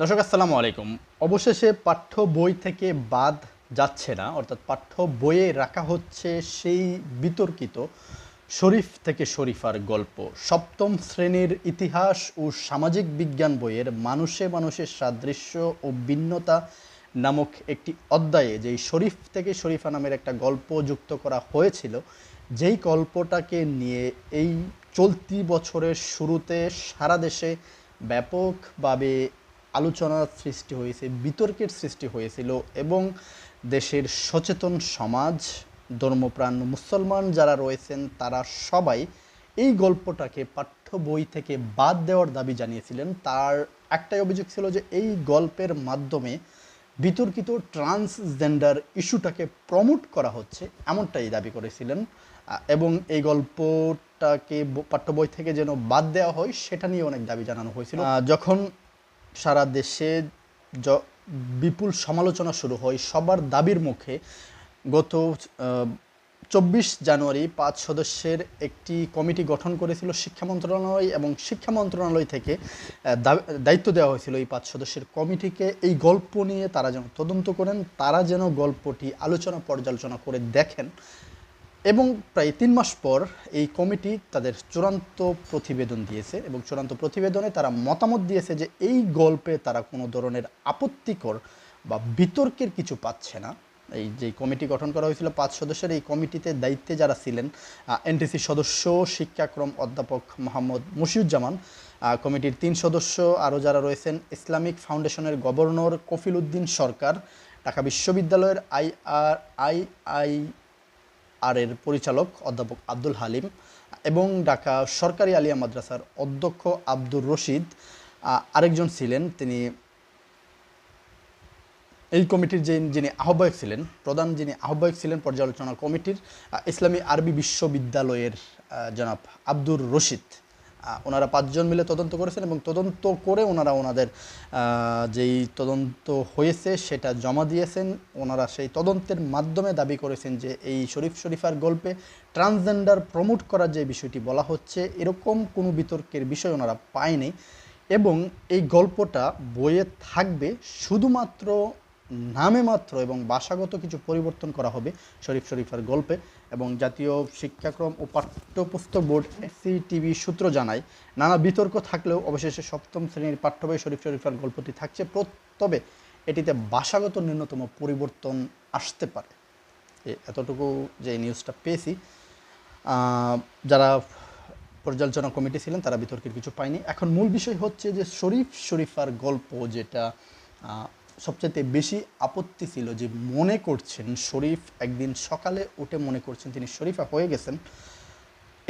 দর্শক, আসসালামু আলাইকুম। অবশেষে পাঠ্য বই থেকে বাদ যাচ্ছে না, অর্থাৎ পাঠ্য বইয়ে রাখা হচ্ছে সেই বিতর্কিত শরীফ থেকে শরীফার গল্প। সপ্তম শ্রেণির ইতিহাস ও সামাজিক বিজ্ঞান বইয়ের মানুষে মানুষের সাদৃশ্য ও ভিন্নতা নামক একটি অধ্যায়ে যেই শরীফ থেকে শরীফা নামের একটা গল্প যুক্ত করা হয়েছিল, যেই গল্পটাকে নিয়ে এই চলতি বছরের শুরুতে সারা দেশে ব্যাপকভাবে আলোচনার সৃষ্টি হয়েছে, বিতর্কের সৃষ্টি হয়েছিল এবং দেশের সচেতন সমাজ, ধর্মপ্রাণ মুসলমান যারা রয়েছেন তারা সবাই এই গল্পটাকে পাঠ্য বই থেকে বাদ দেওয়ার দাবি জানিয়েছিলেন। তার একটাই অভিযোগ ছিল যে এই গল্পের মাধ্যমে বিতর্কিত ট্রান্সজেন্ডার ইস্যুটাকে প্রমোট করা হচ্ছে এমনটাই দাবি করেছিলেন। এবং এই গল্পটাকে পাঠ্য বই থেকে যেন বাদ দেওয়া হয়, সেটা নিয়ে অনেক দাবি জানানো হয়েছিল। যখন সারা দেশে বিপুল সমালোচনা শুরু হয়। সবার দাবির মুখে গত চব্বিশ জানুয়ারি পাঁচ সদস্যের একটি কমিটি গঠন করেছিল শিক্ষা মন্ত্রণালয় এবং শিক্ষা মন্ত্রণালয় থেকে দায়িত্ব দেওয়া হয়েছিল এই পাঁচ সদস্যের কমিটিকে। এই গল্প নিয়ে তারা যেন তদন্ত করেন, তারা যেন গল্পটি আলোচনা পর্যালোচনা করে দেখেন। এবং প্রায় তিন মাস পর এই কমিটি তাদের চূড়ান্ত প্রতিবেদন দিয়েছে এবং চূড়ান্ত প্রতিবেদনে তারা মতামত দিয়েছে যে এই গল্পে তারা কোনো ধরনের আপত্তিকর বা বিতর্কের কিছু পাচ্ছে না। এই যে কমিটি গঠন করা হয়েছিল পাঁচ সদস্যের, এই কমিটিতে দায়িত্বে যারা ছিলেন এনটিসি সদস্য, শিক্ষাক্রম অধ্যাপক মোহাম্মদ মুশিউজ্জামান কমিটির তিন সদস্য, আরও যারা রয়েছেন, ইসলামিক ফাউন্ডেশনের গভর্নর কফিল উদ্দিন সরকার, ঢাকা বিশ্ববিদ্যালয়ের I R, I I R এর পরিচালক অধ্যাপক আব্দুল হালিম এবং ঢাকা সরকারি আলিয়া মাদ্রাসার অধ্যক্ষ আব্দুর রশিদ আরেকজন ছিলেন তিনি এই কমিটির যে, যিনি আহ্বায়ক ছিলেন, প্রধান যিনি আহ্বায়ক ছিলেন পর্যালোচনা কমিটির ইসলামী আরবি বিশ্ববিদ্যালয়ের জনাব আব্দুর রশিদ। ওনারা পাঁচজন মিলে তদন্ত করেছেন এবং তদন্ত করে ওনারা ওনাদের যেই তদন্ত হয়েছে সেটা জমা দিয়েছেন। ওনারা সেই তদন্তের মাধ্যমে দাবি করেছেন যে এই শরীফ শরীফার গল্পে ট্রান্সজেন্ডার প্রমোট করার যে বিষয়টি বলা হচ্ছে, এরকম কোনো বিতর্কের বিষয় ওনারা পায়নি এবং এই গল্পটা বইয়ে থাকবে। শুধুমাত্র নামে মাত্র এবং ভাষাগত কিছু পরিবর্তন করা হবে শরীফ শরীফার গল্পে এবং জাতীয় শিক্ষাক্রম ও পাঠ্যপুস্তক বোর্ড টিভি সূত্র জানায়, নানা বিতর্ক থাকলেও অবশেষে সপ্তম শ্রেণির পাঠ্য বই শরীফ শরীফার গল্পটি থাকছে তবে এটিতে ভাষাগত ন্যূনতম পরিবর্তন আসতে পারে। এতটুকু যে নিউজটা পেয়েছি। যারা পর্যালোচনা কমিটি ছিলেন তারা বিতর্কের কিছু পায়নি। এখন মূল বিষয় হচ্ছে যে শরীফ শরীফার গল্প যেটা সবচেয়ে বেশি আপত্তি ছিল যে মনে করছেন শরীফ একদিন সকালে উঠে মনে করছেন তিনি শরীফা হয়ে গেছেন,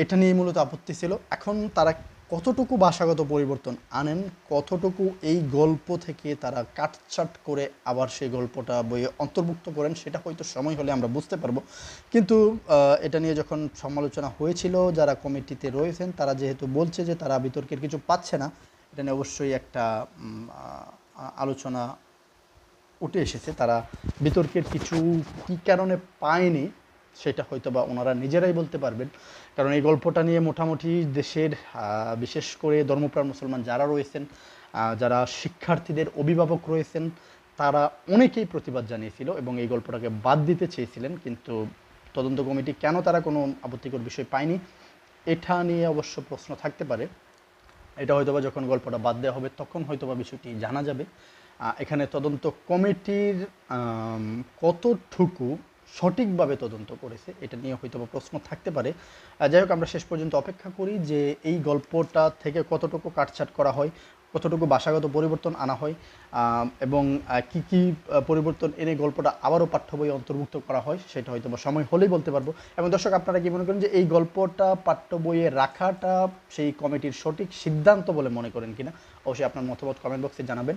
এটা নিয়ে মূলত আপত্তি ছিল। এখন তারা কতটুকু ভাষাগত পরিবর্তন আনেন, কতটুকু এই গল্প থেকে তারা কাটছাট করে আবার সেই গল্পটা বইয়ে অন্তর্ভুক্ত করেন, সেটা হয়তো সময় হলে আমরা বুঝতে পারব। কিন্তু এটা নিয়ে যখন সমালোচনা হয়েছিল, যারা কমিটিতে রয়েছেন, তারা যেহেতু বলছে যে তারা বিতর্কের কিছু পাচ্ছে না, এটা নিয়ে অবশ্যই একটা আলোচনা উঠে এসেছে। তারা বিতর্কের কিছু কী কারণে পায়নি, সেটা হয়তো বা ওনারা নিজেরাই বলতে পারবেন। কারণ এই গল্পটা নিয়ে মোটামুটি দেশের বিশেষ করে ধর্মপ্রাণ মুসলমান যারা রয়েছেন যারা শিক্ষার্থীদের অভিভাবক রয়েছেন, তারা অনেকেই প্রতিবাদ জানিয়েছিল এবং এই গল্পটাকে বাদ দিতে চেয়েছিলেন। কিন্তু তদন্ত কমিটি কেন তারা কোনো আপত্তিকর বিষয় পায়নি, এটা নিয়ে অবশ্য প্রশ্ন থাকতে পারে। এটা হয়তোবা যখন গল্পটা বাদ দেওয়া হবে, তখন হয়তোবা বিষয়টি জানা যাবে। এখানে তদন্ত কমিটির কতটুকু সঠিকভাবে তদন্ত করেছে, এটা নিয়ে হয়তোবা প্রশ্ন থাকতে পারে। যাই হোক, আমরা শেষ পর্যন্ত অপেক্ষা করি যে এই গল্পটা থেকে কতটুকু কাটছাট করা হয়, কতটুকু ভাষাগত পরিবর্তন আনা হয় এবং কি কি পরিবর্তন এনে গল্পটা আবারও পাঠ্য বই অন্তর্ভুক্ত করা হয়, সেটা হয়তো বা সময় হলেই বলতে পারব। এবং দর্শক, আপনারা কি মনে করেন যে এই গল্পটা পাঠ্য বইয়ে রাখাটা সেই কমিটির সঠিক সিদ্ধান্ত বলে মনে করেন কিনা? অবশ্যই আপনার মতামত কমেন্ট বক্সে জানাবেন।